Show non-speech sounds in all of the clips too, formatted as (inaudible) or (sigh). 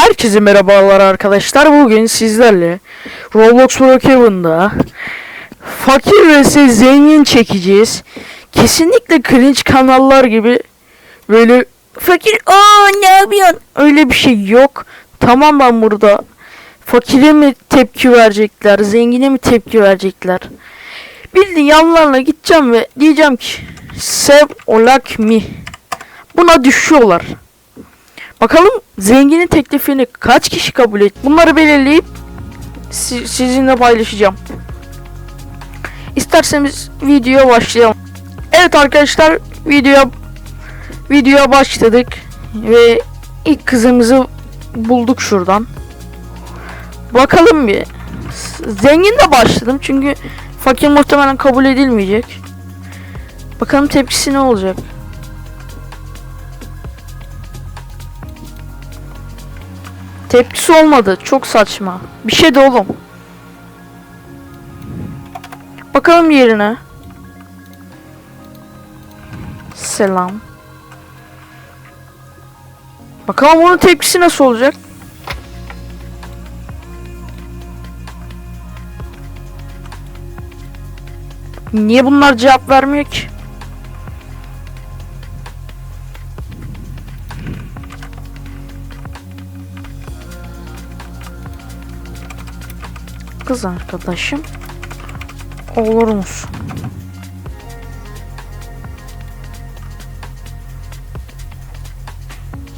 Herkese merhabalar arkadaşlar. Bugün sizlerle Roblox Brookhaven'da fakir vs zengin çekeceğiz. Kesinlikle cringe kanallar gibi böyle fakir aa ne yapıyorsun? Öyle bir şey yok. Tamam ben burada fakire mi tepki verecekler, zengine mi tepki verecekler? Bildiğin yanlarına gideceğim ve diyeceğim ki sev or like me. Buna düşüyorlar. Bakalım zenginin teklifini kaç kişi kabul et? Bunları belirleyip si- sizinle paylaşacağım. İsterseniz videoya başlayalım. Evet arkadaşlar videoya videoya başladık ve ilk kızımızı bulduk şuradan. Bakalım bir. Zengin de başladım çünkü fakir muhtemelen kabul edilmeyecek. Bakalım tepkisi ne olacak? Tepkisi olmadı. Çok saçma. Bir şey de oğlum. Bakalım yerine. Selam. Bakalım onun tepkisi nasıl olacak? Niye bunlar cevap vermiyor ki? Kız arkadaşım olur musun?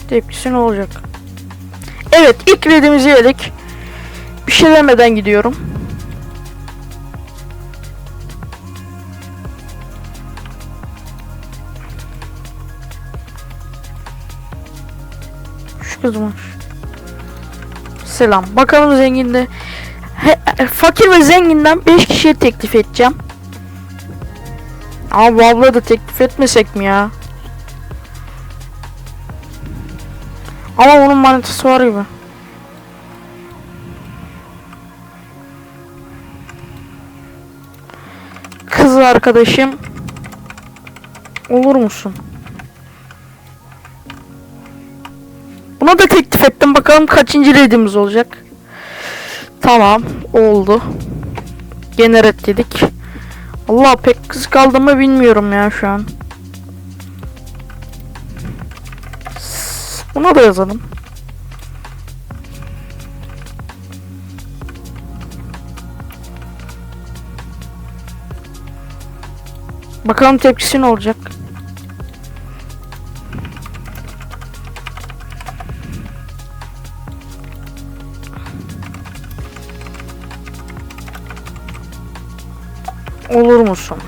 Tepkisi ne olacak? Evet ilk redimizi yedik. Bir şey demeden gidiyorum. Şu kız? Selam. Bakalım zenginde. E, fakir ve zenginden 5 kişiye teklif edeceğim. Bu abla da teklif etmesek mi ya? Ama onun manitası var gibi. Kız arkadaşım olur musun? Buna da teklif ettim. Bakalım kaçıncı redimiz olacak. Tamam. Oldu. Gene red dedik. Allah pek kız kaldı mı bilmiyorum ya şu an. Buna da yazalım. Bakalım tepkisi ne olacak. Olur musun?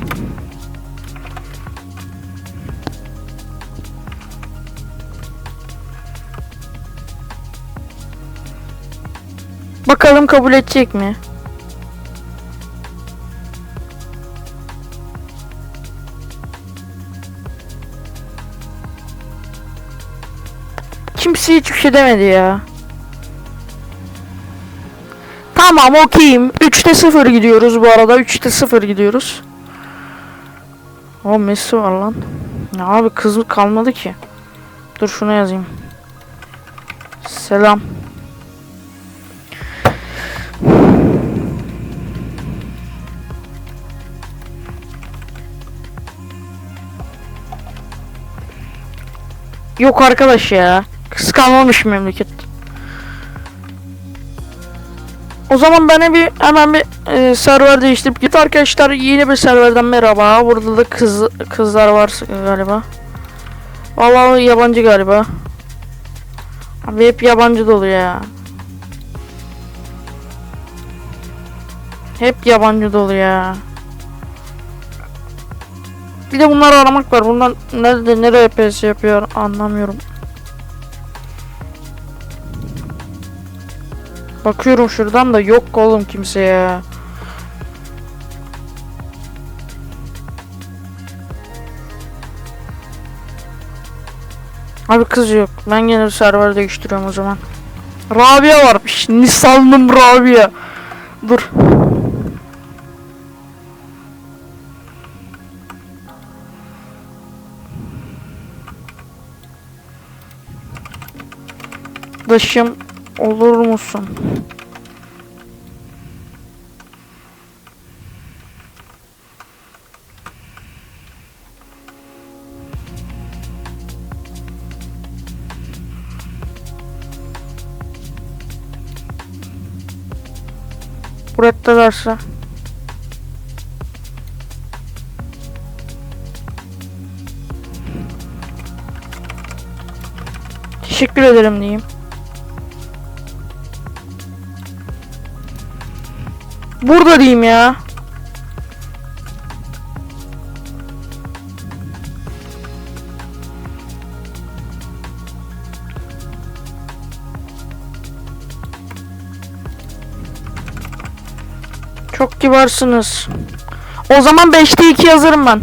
Bakalım kabul edecek mi? Kimse hiçbir şey demedi ya. Tamam okeyim. 3'te 0 gidiyoruz bu arada. 3'te 0 gidiyoruz. O Messi var lan. Ya abi kız kalmadı ki. Dur şuna yazayım. Selam. Yok arkadaş ya. Kız kalmamış memleket. O zaman ben bir hemen bir e, server değiştirip git arkadaşlar yeni bir serverden merhaba. Burada da kız kızlar var galiba. Vallahi yabancı galiba. Abi hep yabancı dolu ya. Hep yabancı dolu ya. Bir de bunları aramak var. Bunlar nerede nereye PS yapıyor anlamıyorum. Bakıyorum şuradan da yok oğlum kimse ya. Abi kız yok. Ben gene server değiştiriyorum o zaman. Rabia varmış. (laughs) Nisanlım Rabia. Dur. Dışım Olur musun? Burada varsa. Teşekkür ederim diyeyim. Burada diyeyim ya. Çok kibarsınız. O zaman 5'te 2 yazarım ben.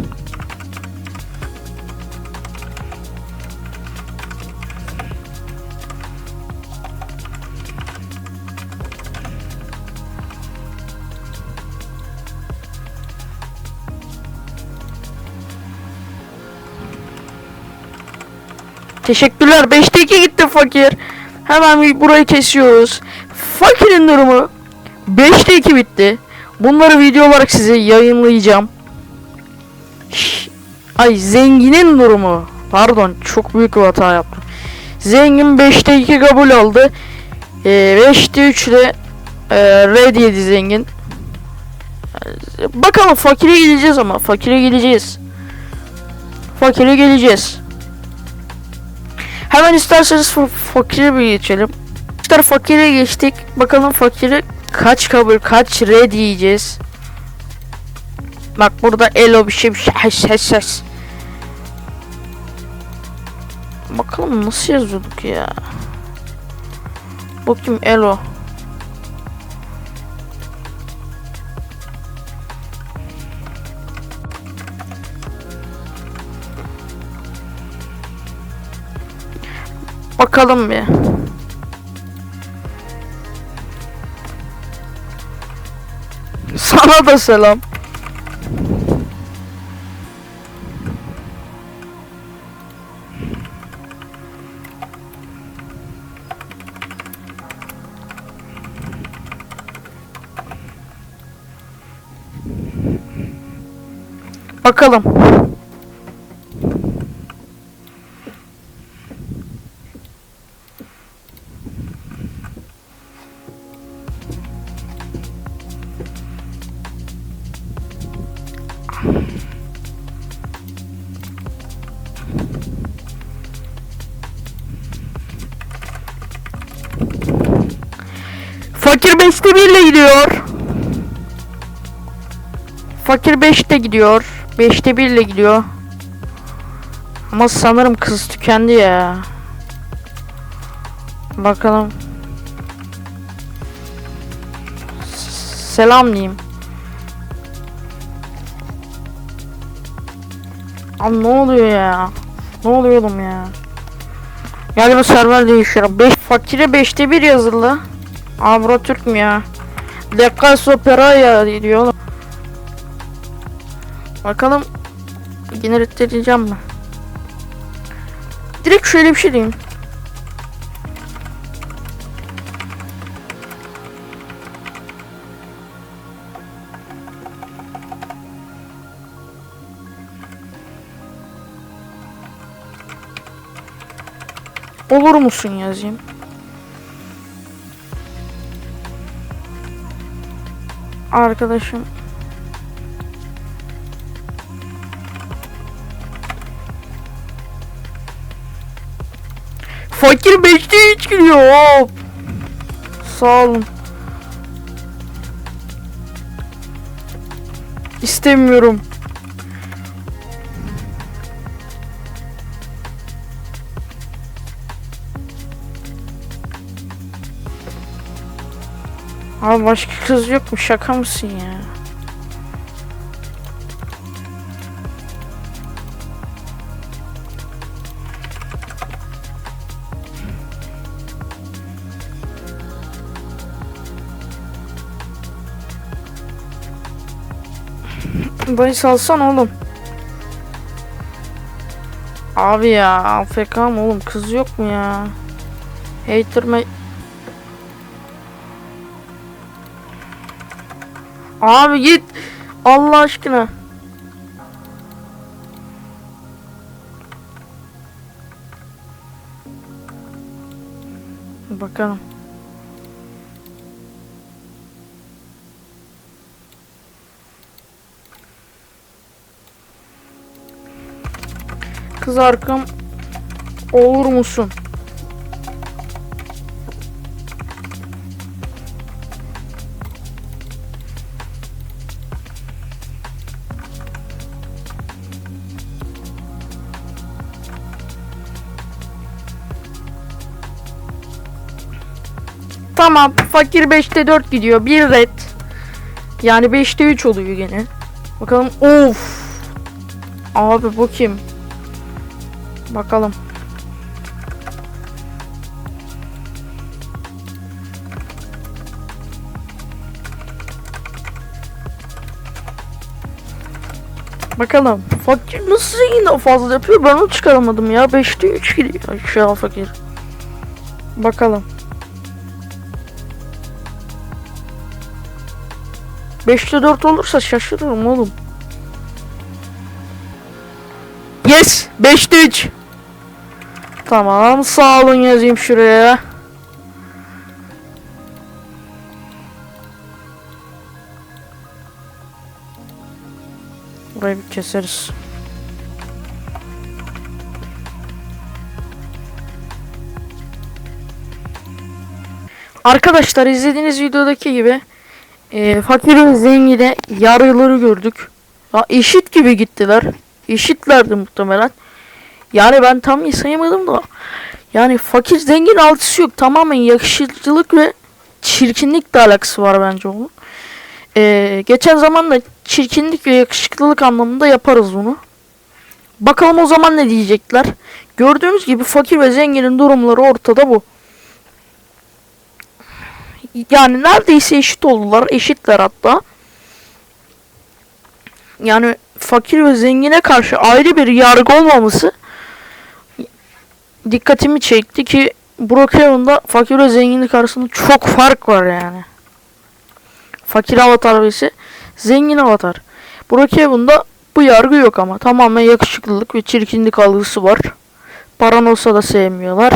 Teşekkürler. 5'te 2 gitti fakir. Hemen burayı kesiyoruz. Fakirin durumu 5'te 2 bitti. Bunları video olarak size yayınlayacağım. Şş, Ay zenginin durumu. Pardon çok büyük bir hata yaptım. Zengin 5'te 2 kabul aldı. Ee, 5'te 3 ile e, red yedi zengin. Bakalım fakire gideceğiz ama fakire gideceğiz. Fakire geleceğiz. Hemen isterseniz fa- fakire bir geçelim. İşte fakire geçtik. Bakalım fakire kaç kabul kaç red yiyeceğiz. Bak burada elo bir şey bir şey ses ses ses. Bakalım nasıl yazıyorduk ya. Bakayım elo. Bakalım bir. Sana da selam. Bakalım. 5'te 1 ile gidiyor. Fakir 5'te gidiyor. 5'te 1 ile gidiyor. Ama sanırım kız tükendi ya. Bakalım. Selam diyeyim. Abi ne oluyor ya? Ne oluyor oğlum ya? Galiba server değişiyor. 5 fakire 5'te 1 yazılı. Abra Türk mü ya? Lekas opera ya diyor. Bakalım yine reddedeceğim mi? Direkt şöyle bir şey diyeyim. Olur musun yazayım? Arkadaşım Fakir 5'te 3 giriyor hop. Sağ olun. İstemiyorum. Abi başka kız yok mu? Şaka mısın ya? Dayı salsan oğlum. Abi ya AFK mı oğlum kız yok mu ya? Hater me Abi git. Allah aşkına. Bakalım. Kız arkam olur musun? Tamam fakir 5'te 4 gidiyor. Bir red. Yani 5'te 3 oluyor gene. Bakalım of. Abi bu kim? Bakalım. Bakalım. Fakir nasıl yine fazla yapıyor? Ben onu çıkaramadım ya. 5'te 3 gidiyor. An fakir. Bakalım. 5'te 4 olursa şaşırırım oğlum. Yes! 5'te 3. Tamam sağ olun yazayım şuraya. Burayı bir keseriz. Arkadaşlar izlediğiniz videodaki gibi e, fakir ve zengine yargıları gördük. Ya eşit gibi gittiler. Eşitlerdi muhtemelen. Yani ben tam iyi sayamadım da. Yani fakir zengin altısı yok. Tamamen yakışıklılık ve çirkinlik de alakası var bence onun. E, geçen zaman da çirkinlik ve yakışıklılık anlamında yaparız bunu. Bakalım o zaman ne diyecekler. Gördüğümüz gibi fakir ve zenginin durumları ortada bu. Yani neredeyse eşit oldular. Eşitler hatta. Yani fakir ve zengine karşı ayrı bir yargı olmaması dikkatimi çekti ki Brookhaven'da fakir ve zenginlik arasında çok fark var yani. Fakir avatar ise zengin avatar. Brookhaven'da bu yargı yok ama tamamen yakışıklılık ve çirkinlik algısı var. Paran olsa da sevmiyorlar.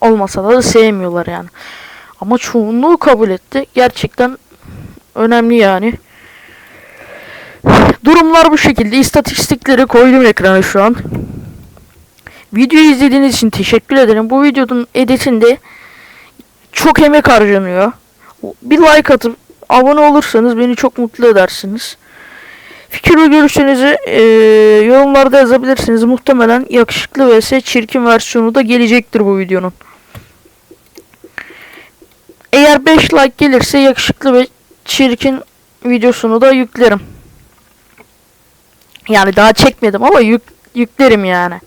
Olmasa da sevmiyorlar yani. Ama çoğunluğu kabul etti. Gerçekten önemli yani. Durumlar bu şekilde. İstatistikleri koydum ekrana şu an. Videoyu izlediğiniz için teşekkür ederim. Bu videonun editinde çok emek harcanıyor. Bir like atıp abone olursanız beni çok mutlu edersiniz. Fikir ve görüşlerinizi eee, yorumlarda yazabilirsiniz. Muhtemelen yakışıklı vs çirkin versiyonu da gelecektir bu videonun. Eğer 5 like gelirse yakışıklı ve çirkin videosunu da yüklerim. Yani daha çekmedim ama yük, yüklerim yani.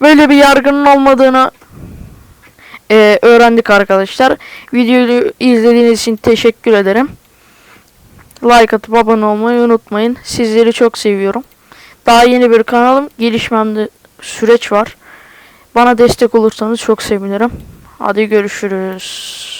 Böyle bir yargının olmadığını eee, öğrendik arkadaşlar. Videoyu izlediğiniz için teşekkür ederim. Like atıp abone olmayı unutmayın. Sizleri çok seviyorum. Daha yeni bir kanalım. Gelişmemde süreç var. Bana destek olursanız çok sevinirim. Hadi görüşürüz.